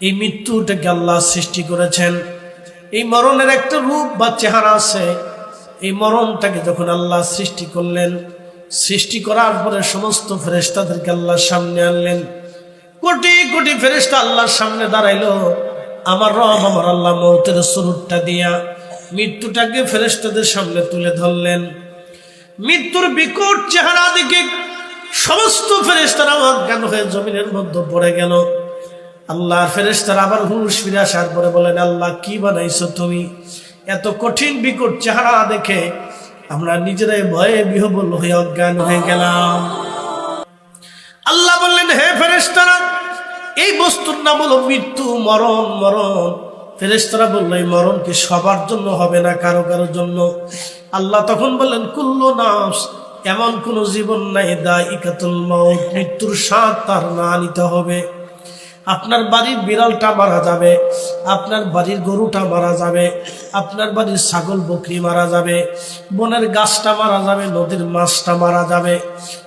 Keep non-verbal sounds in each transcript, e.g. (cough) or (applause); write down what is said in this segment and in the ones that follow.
এই মৃত্যুটাকে আল্লাহ সৃষ্টি করেছেন। এই মরণের একটা রূপ বা চেহারা আছে। এই মরণটাকে যখন আল্লাহ সৃষ্টি করলেন, সৃষ্টি করার পরে সমস্ত ফেরেস্তাদেরকে আল্লাহর সামনে আনলেন। কোটি কোটি ফেরেস্তা আল্লাহর সামনে দাঁড়াইলো। আমার রব, আমার আল্লাহ মৌতের সুরুটটা দিয়া মৃত্যুটাকে ফেরেস্তাদের সামনে তুলে ধরলেন। মৃত্যুর বিকট চেহারা দেখে সমস্ত ফেরেস্তারা অজ্ঞান হয়ে জমিনের মধ্যে পড়ে গেল। আল্লাহ ফেরেস্তারা আবার হুশ ফিরে আসার পরে বলেন, আল্লাহ, কি বানাইছো তুমি? এত কঠিন বিকট চেহারা দেখে আমরা নিজেরাই ভয়ে বিহবল হয়ে অজ্ঞান হয়ে গেলাম। আল্লাহ বললেন, হে ফেরেস্তারা এই বস্তুর নাম হলো মৃত্যু, মরণ মরণ। ফেরেস্তারা বলল, এই মরণ কি সবার জন্য হবে না, কারও কারও জন্য। আল্লাহ তখন বললেন, কুল্লু নাস এমন কোন জীবন নাই দা ইকাতুল মৃত্যুর স্বাদ তার না নিতে হবে। আপনার বাড়ির বিড়ালটা মারা যাবে, আপনার বাড়ির গরুটা মারা যাবে, আপনার বাড়ির ছাগল, বকরি মারা যাবে, বনের গাছটা মারা যাবে, নদীর মাছটা মারা যাবে।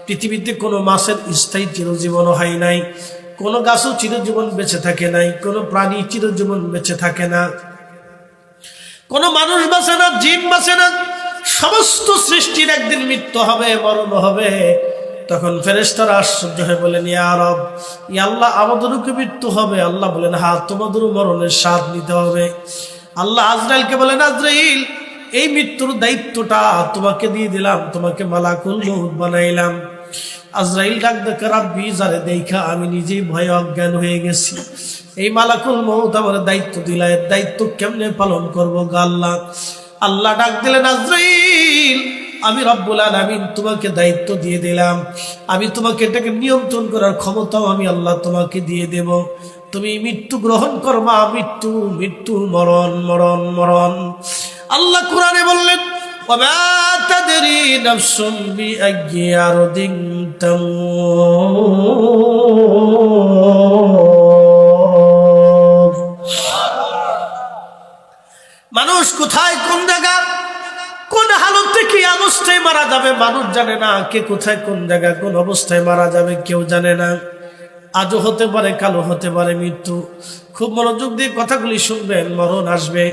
পৃথিবীতে কোনো মাছের স্থায়ী চিরজীবন হয় নাই, কোনো গাছও চিরজীবন বেঁচে থাকে নাই, কোনো প্রাণী চিরজীবন বেঁচে থাকে না। কোনো মানুষ বাঁচে না, জীব বাঁচে না, সমস্ত সৃষ্টির একদিন মৃত্যু হবে, মরণ হবে। তখন ফেরেস্তারা আশ্চর্য হয়ে বলেন ইয়া রব ইয়া আল্লাহ আমাদেরও কি মৃত্যু হবে। আল্লাহ বলেন হ্যাঁ তোমাদেরও মরণের স্বাদ নিতে হবে। আল্লাহ আজরাইলকে বলেন আজরাইল, এই মৃত্যুর দায়িত্বটা তোমাকে দিয়ে দিলাম, তোমাকে মালাকুল মহুদ বানাইলাম। আজরাইল ডাক দেখে, রাব্বি, যারে দেখা, আমি নিজেই ভয়ে অজ্ঞান হয়ে গেছি। এই মালাকুল মহুদ আমার দায়িত্ব দিলা, এর দায়িত্ব কেমনে পালন করব গো আল্লাহ? আল্লাহ ডাক দিলেন, আজরাইল আমি রব্বুল আলমিন তোমাকে দায়িত্ব দিয়ে দিলাম। আমি তোমাকে এটাকে নিয়ন্ত্রণ করার ক্ষমতাও আমি আল্লাহ তোমাকে দিয়ে দেব। তুমি মৃত্যু গ্রহণ করমা মৃত্যু মৃত্যু, মরণ মরণ মরণ। আল্লাহ কোরআনে বললেন আর দিন অবস্থায় মারা যাবে, মানুষ জানে না কে কোথায়, কোন জায়গায়, কোন অবস্থায় মারা যাবে, কেউ জানে না। আজও হতে পারে কালো হতে পারে মৃত্যু। খুব মনোযোগ দিয়ে কথাগুলি শুনবেন, মরণ আসবে।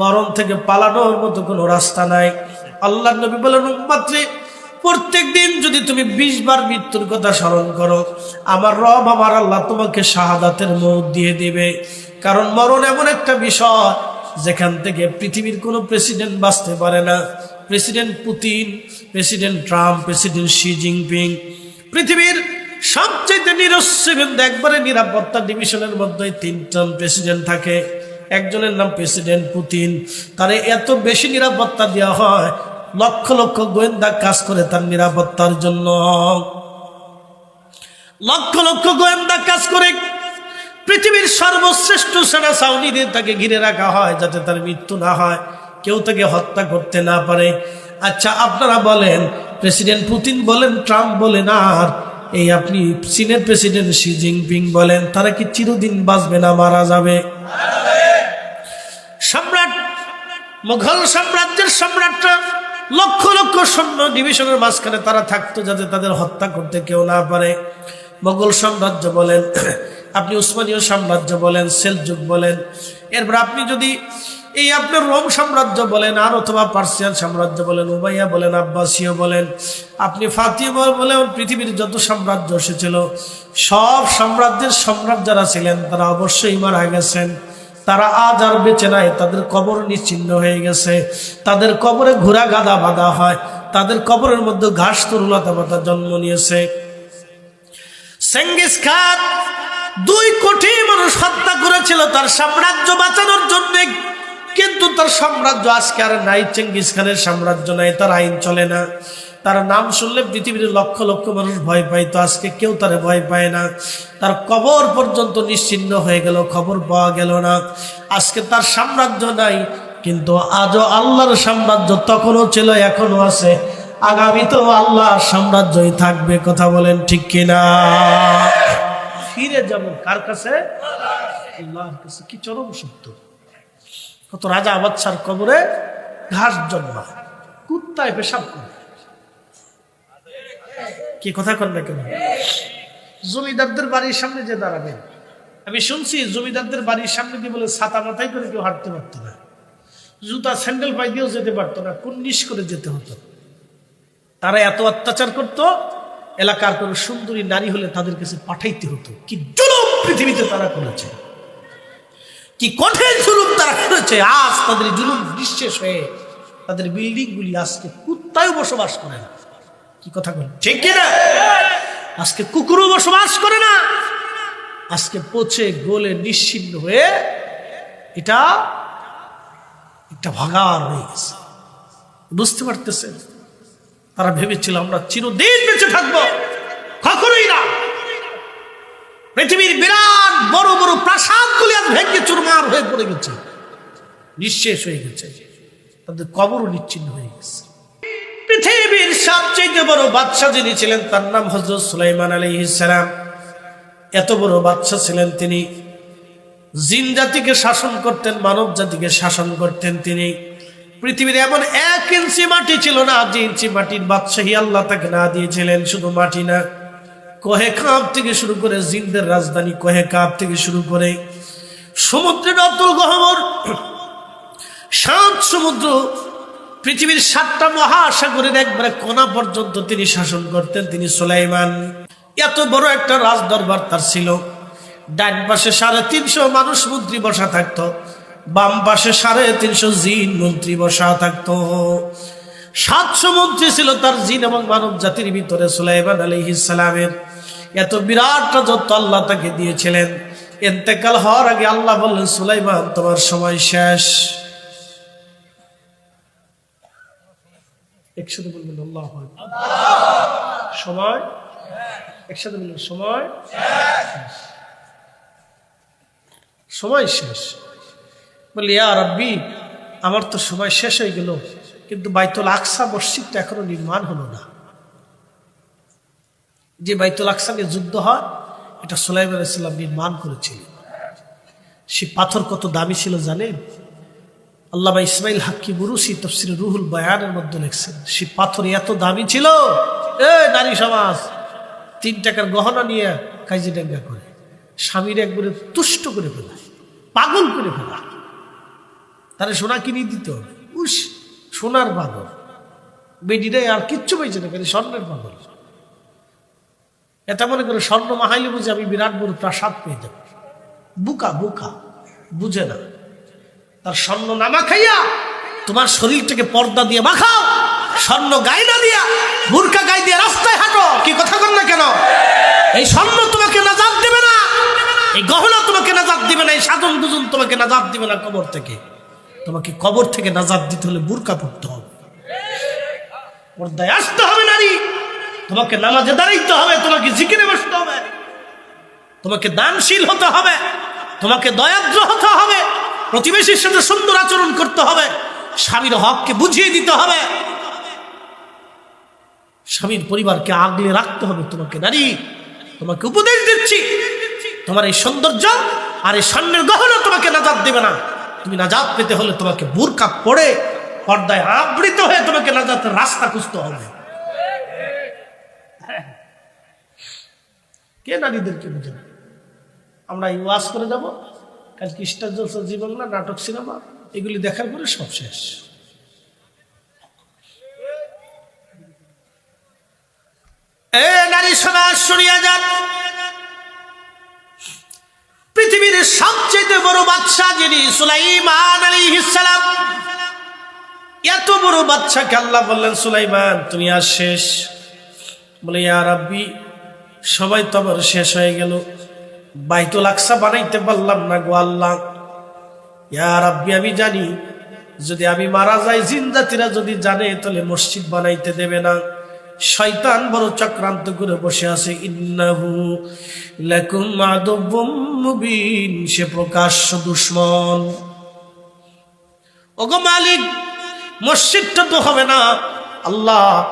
মরণ থেকে পালানোর মতো কোনো রাস্তা নাই। আল্লাহ নবী বলেন মাত্রে প্রত্যেক দিন যদি তুমি বিশ বার মৃত্যুর কথা স্মরণ করো, আমার রব, আমার আল্লাহ তোমাকে শাহাদাতের মৌত দিয়ে দিবে। কারণ মরণ এমন একটা বিষয়, যেখান থেকে পৃথিবীর কোনো প্রেসিডেন্ট বাঁচতে পারে না। President Putin president Trump president Xi Jinping পৃথিবীর সবচেয়ে নিরস্ব একবারে নিরাপত্তা ডিভিশনের মধ্যে তিনজন প্রেসিডেন্ট থাকে। একজনের নাম প্রেসিডেন্ট পুতিন তার এত বেশি নিরাপত্তা দেওয়া হয়, লক্ষ লক্ষ গোয়েন্দা কাজ করে তার নিরাপত্তার জন্য। লক্ষ লক্ষ গোয়েন্দা কাজ করে পৃথিবীর সর্বশ্রেষ্ঠ সেনা সাউনিদের তাকে ঘিরে রাখা হয়, যাতে তার মৃত্যু না হয়। কেউ তাকে হত্যা করতে না পারে। আচ্ছা আপনারা বলেন, প্রেসিডেন্ট পুতিন বলেন, ট্রাম্প বলেন, আর এই আপনি চীনের প্রেসিডেন্ট শি জিনপিং বলেন, তারা কি চিরদিন বাঁচবে না, মারা যাবে? সম্রাট, মুঘল সাম্রাজ্যের সম্রাটরা লক্ষ লক্ষ সৈন্য ডিভিশনের মাঝখানে তারা থাকতো যাতে তাদের হত্যা করতে কেউ না পারে। মোগল সাম্রাজ্য বলেন, (clears throat) আপনি উসমানীয় সাম্রাজ্য বলেন সেলযুগ বলেন। এরপর আপনি যদি এই আপনার রোম সাম্রাজ্য বলেন, আর অথবা পার্সিয়ান সাম্রাজ্য বলেন উবাইয়া বলেন, আব্বাসীয় বলেন, আপনি ফাতিমা বলেন, পৃথিবীর যত সাম্রাজ্য এসেছিল, সব সাম্রাজ্যের সম্রাট যারা ছিলেন, তারা অবশ্যই মারা গেছেন। তারা আজ আর বেঁচে নাই, তাদের কবর নিশ্চিন্ন হয়ে গেছে। তাদের কবরে ঘোড়া গাদা বাঁধা হয়, তাদের কবরের মধ্যে ঘাস তরুলতা পাতা জন্ম নিয়েছে। সেঙ্গিস দুই কোটি মানুষ হত্যা করেছিল, তার সাম্রাজ্য বাঁচানোর জন্য কিন্তু তার সাম্রাজ্য আজকে আর নাই চেঙ্গিস খানের সাম্রাজ্য নাই, তার আইন চলে না। তার নাম শুনলে পৃথিবীর লক্ষ লক্ষ মানুষ ভয় পায়, তো আজকে কেউ তার ভয় পায় না। তার কবর পর্যন্ত নিশ্চিন্ন হয়ে গেল, খবর পাওয়া গেল না। আজকে তার সাম্রাজ্য নাই, কিন্তু আজও আল্লাহর সাম্রাজ্য তখনও ছিল এখনও আছে। আগামী তো আল্লাহর সাম্রাজ্যই থাকবে, কথা বলেন ঠিক কিনা? ফিরে যাব কার কাছে? আল্লাহর কাছে, কি চরম সত্য। কত রাজা বাচ্চার কবরে ঘাস জন্মায়, কুত্তায় পেশাব করে। কি কথা কর না কেন? জমিদারদের বাড়ির সামনে যে দাঁড়াবেন আমি শুনছি জমিদারদের বাড়ির সামনে দিয়ে বলে ছাতা মাথায় করে কেউ হাঁটতে পারতো না। জুতা, স্যান্ডেল পাই দিয়েও যেতে পারতো না, কুন্নিশ করে যেতে হতো। তারা এত অত্যাচার করত, এলাকার কোন সুন্দরী নারী হলে তাদের কাছে পাঠাইতে হতো। কি জুলুম পৃথিবীতে তারা করেছে। কি কঠিন জুলুম তারা করেছে। আজ তাদের জুলুম নিঃশেষ হয়ে তাদের বিল্ডিং গুলি আজকে কুত্তায় বসবাস করে না। কি কথা বল ঠিক কিনা? আজকে কুকুরও বসবাস করে না। আজকে পচে গোলে নিশ্চিন্ন হয়ে এটা একটা ভাগার হয়ে গেছে। বুঝতে পারতেছে তারা ভেবেছিল আমরা চিরদিন বেঁচে থাকব। কখনোই না। পৃথিবীর বিরাট বড় বড় প্রাসাদগুলি আজ ভেঙে চুরমার হয়ে পড়ে গেছে। নিঃশেষ হয়ে গেছে। তাদের কবরও নিচ্ছিন্ন হয়ে গেছে। পৃথিবীর সবচেয়ে বড় বাদশাহ যিনি ছিলেন, তার নাম হজরত সুলাইমান আলী ইসালাম এত বড় বাদশাহ ছিলেন তিনি। জিন জাতিকে শাসন করতেন, মানব জাতিকে শাসন করতেন তিনি। পৃথিবীর এমন এক ইঞ্চি মাটি ছিল না, যে ইঞ্চি মাটির বাদশাহী আল্লাহ তাকে না দিয়েছিলেন, শুধু মাটি না। কহে কাপ থেকে শুরু করে জিনদের রাজধানী কহে কাপ থেকে শুরু করে সমুদ্রের অতুল গহবর সাত সমুদ্র, পৃথিবীর সাতটা মহাসাগরের একবারে কোনা পর্যন্ত তিনি শাসন করতেন, তিনি সোলাইমান। এত বড় একটা রাজ দরবার তার ছিল। ডান পাশে সাড়ে তিনশো মানুষ মন্ত্রী বসা থাকতো, বাম পাশে সাড়ে তিনশো জিন মন্ত্রী বসা থাকতো। সাতশো মন্ত্রী ছিল তার জিন এবং মানব জাতির ভিতরে সুলাইমান আলী ইসালামের এত বিরাট রাজত্ব আল্লাহ তাকে দিয়েছিলেন। এতেকাল হওয়ার আগে আল্লাহ বললেন, সুলাইমান, তোমার সময় শেষ। একসাথে বলবেন, আল্লাহ সময়? একসাথে সময়? সময় শেষ। বলি ইয়া রব্বি, আমার তো সময় শেষ হয়ে গেল। কিন্তু বাইতুল আকসা মসজিদটা এখনও নির্মাণ হলো না। যে বাইতুল আকসা যুদ্ধ হয়, এটা সোলাইম আলাইসাল্লাম নির্মাণ করেছিলেন সে পাথর কত দামি ছিল জানেন? আল্লামা ইসমাইল হাক্কি বুরুসি তফসির রুহুল বয়ানের মধ্যে লিখছেন, সে পাথর এত দামি ছিল এ নারী সমাজ, তিন টাকার গহনা নিয়ে কাজী ডেঙ্গা করে, স্বামীর একবারে তুষ্ট করে ফেলায় পাগল করে ফেলা। তারা সোনা কিনে দিত? উস সোনার পাগল। বেডিটাই আর কিচ্ছু পাইছে না, খালি স্বর্ণের পাগল। এটা মনে করে স্বর্ণ মাহাইলে বুঝে আমি বিরাট বড় প্রাসাদ পেয়ে যাব। বুকা বুকা, বুঝে না। তার স্বর্ণ না মাখাইয়া তোমার শরীরটাকে পর্দা দিয়ে মাখাও, স্বর্ণ গায়ে না দিয়া, বুরকা গায়ে দিয়ে রাস্তায় হাঁটো। কি কথা বল না কেন? এই স্বর্ণ তোমাকে নাজাত দেবে না, এই গহনা তোমাকে নাজাত দিবে না, এই সাধন দুজন তোমাকে নাজাত দিবে না কবর থেকে। তোমাকে কবর থেকে নাজাদ দিতে হলে বুরকা পড়তে হবে। পর্দায় আসতে হবে নারী। তোমাকে নামাজে দাঁড়াইতে হবে, তোমাকে জিকিরে বসতে হবে। তোমাকে দানশীল হতে হবে, তোমাকে দয়াদ্র হতে হবে, প্রতিবেশীর সাথে সুন্দর আচরণ করতে হবে, স্বামীর হককে বুঝিয়ে দিতে হবে। স্বামীর পরিবারকে আগলে রাখতে হবে তোমাকে নারী। তোমাকে উপদেশ দিচ্ছি, তোমার এই সৌন্দর্য আর এই স্বর্ণের গহনা তোমাকে নাজাদ দেবে না। তুমি নাজাত পেতে হলে তোমাকে বুরকা পড়ে পর্দায় আবৃত হয়ে তোমাকে নাজাতের রাস্তা খুঁজতে হবে। কে নারীদেরকে বুঝে না? আমরা এই ওয়াজ করে যাব। কালকে স্টার জলসা জি বাংলা নাটক, সিনেমা, এগুলি দেখার পরে সব শেষ। এ নারী সমাজ, শুনিয়া যান। সবচেয়ে বড় বাদশাহ যিনি সুলাইমান আলাইহিস সালাম। এত বড় বাচ্চাকে আল্লাহ বললেন, সুলাইমান, তুমি আর শেষ? বলে, ইয়া রাব্বি, সবাই তো আমার শেষ হয়ে গেল। বাইতুল আকসা বানাইতে পারলাম না গো আল্লাহ। ইয়া রাব্বি, আমি জানি, যদি আমি মারা যাই, জিন্দাতিরা যদি জানে, তাহলে মসজিদ বানাইতে দেবে না। শয়তান বড় চক্রান্ত করে বসে আছে। ইন্নাহু লাকুম মুবিন, সে প্রকাশ্য দুশ্মন। ওগো মালিক, মসজিদটা তো হবে না। আল্লাহ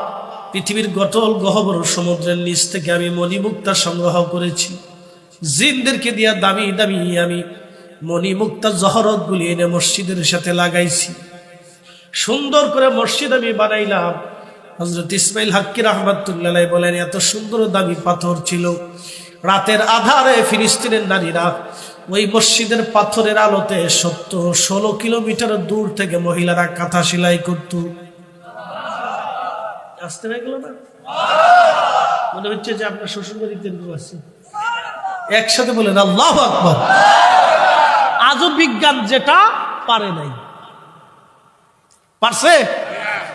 পৃথিবীর গটল গহবর সমুদ্রের নিচ থেকে আমি মণিমুক্তা সংগ্রহ করেছি। জিনদেরকে দিয়া দামি দামি আমি মণিমুক্তা জহরত গুলি এনে মসজিদের সাথে লাগাইছি। সুন্দর করে মসজিদ আমি বানাইলাম। হজরত ইসমাইল হাক্কির রহমাতুল্লাহ বলেন, এত সুন্দর দামি পাথর ছিল। রাতের আধারে ফিলিস্তিনের নারীরা ওই মসজিদের পাথরের আলোতে সত্তর ষোলো কিলোমিটার দূর থেকে মহিলারা কাঁথা সেলাই করত। আসতে হয়ে গেল না? মনে হচ্ছে যে আপনার শ্বশুর বাড়িতে এরকম আছে। একসাথে বলেন, আল্লাহ আকবর। আজও বিজ্ঞান যেটা পারে নাই। পারছে?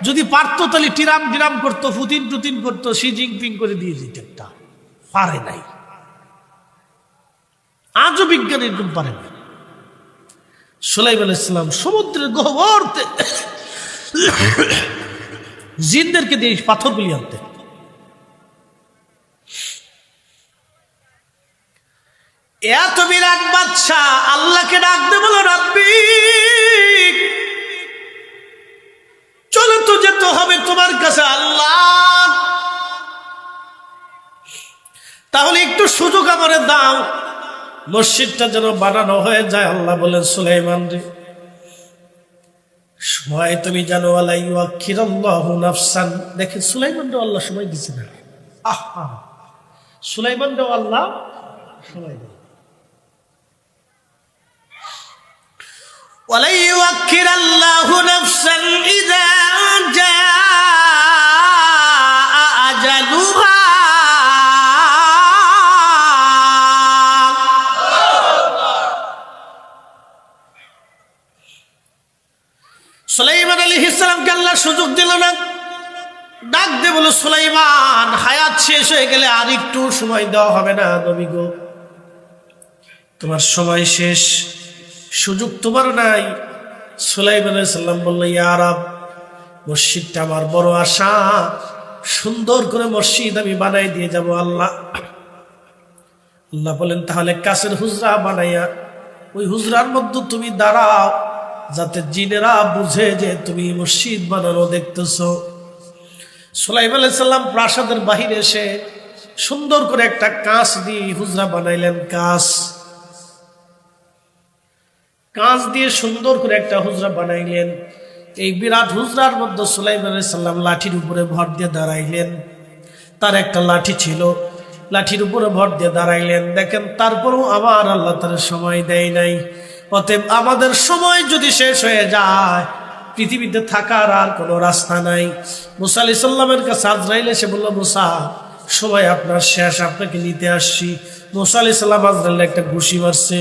যদি পারতো তাহলে টিরাম টিরাম করতো ফুতিন টুতিন করতো, সি জিংপিং করে দিয়ে যেত একটা পারে নাই। আজও বিজ্ঞান এরকম পারে না সোলাইম আলাইসালাম সমুদ্রের গহ্বরতে জিনদেরকে দিয়ে এই পাথরগুলি আনতে এত বিরাট বাচ্চা আল্লাহকে ডাকতে বলো রাব্বি। চলো তো যেতে হবে তোমার কাছে, আল্লাহ। তাহলে একটু সুযোগ আমার দাও। মসজিদটা যেন বানানো হয়ে যায়, আল্লাহ বলেন, সুলাইমান রে, সময় তুমি জানো দেখেন সুলাইমান আল্লাহ সময় দিছে না। আহা, সুলাইমান আল্লাহ সময় দেয় ولن يوكر الله نفسا إذا جاء أجلها সুলাইমান আলী ইসলামকে আল্লাহ সুযোগ দিল না ডাক দে বলো সুলাইমান হায়াত শেষ হয়ে গেলে আর একটু সময় দেওয়া হবে না নবী গো তোমার সময় শেষ সুযোগ তোমার নাই। সুলাইমান সাল্লাম বলল ইয়ারাব মসজিদটা আমার বড় আশা। সুন্দর করে মসজিদ আমি বানাই দিয়ে যাব আল্লাহ। আল্লাহ বলেন, তাহলে কাছের হুজরা বানাইয়া, ওই হুজরার মধ্যে তুমি দাঁড়াও, যাতে জিনেরা বুঝে যে তুমি মসজিদ বানানো দেখতেছ। সুলাইম আলাইসাল্লাম প্রাসাদের বাহিরে এসে সুন্দর করে একটা কাঁচ দিয়ে হুজরা বানাইলেন। কাঁচ কাঁচ দিয়ে সুন্দর করে একটা হুজরা বানাইলেন। এই বিরাট হুজরার মধ্যে সুলাইম সাল্লাম লাঠির উপরে ভর দিয়ে দাঁড়াইলেন। তার একটা লাঠি ছিল, লাঠির উপরে ভর দিয়ে দাঁড়াইলেন। দেখেন, তারপরেও আমার আল্লাহ তার সময় দেয় নাই। অতএব আমাদের সময় যদি শেষ হয়ে যায়, পৃথিবীতে থাকার আর কোনো রাস্তা নাই। মুসা আলি সাল্লামের কাছে আজরাইল এসে বলল, মুসা, সময় আপনার শেষ, আপনাকে নিতে আসছি। মুসা আলি সাল্লাম আজরাইল একটা ঘুষি মারছে।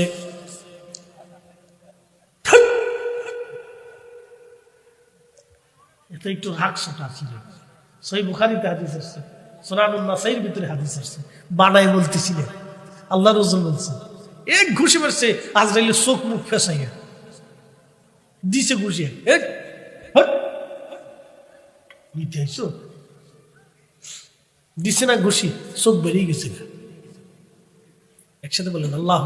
এটা একটু রাগ সোটা ছিল। সই বুখারিতে হাদিস আসছে সোনানুল্লাহ সাইর ভিতরে হাদিস আসছে। বানাই বলতেছিলেন, আল্লাহ রসুল বলছে, এক ঘুষি মারছে, আজরাইলের চোখ মুখ ফেসাইয়া। দিছে ঘুষি এক। দিছে না ঘুষি, চোখ বেরিয়ে গেছে না একসাথে বললেন আল্লাহ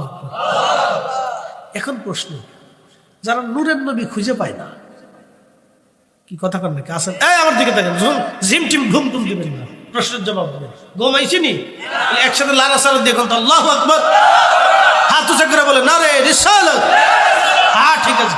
এখন প্রশ্ন, যারা নূরের নবী খুঁজে পায় না কি কথা কর নাকি? আসেন। এই আমার দিকে দেখেন, ঝিম টিম ঘুম টুম দিবেন না। প্রশ্নের জবাব দেবেন। ঘুমাইছি নি একসাথে লারা সারা দেখুন তো আল্লাহ আকবর। হাত উঁচা করে বলে না রে হ্যাঁ ঠিক আছে।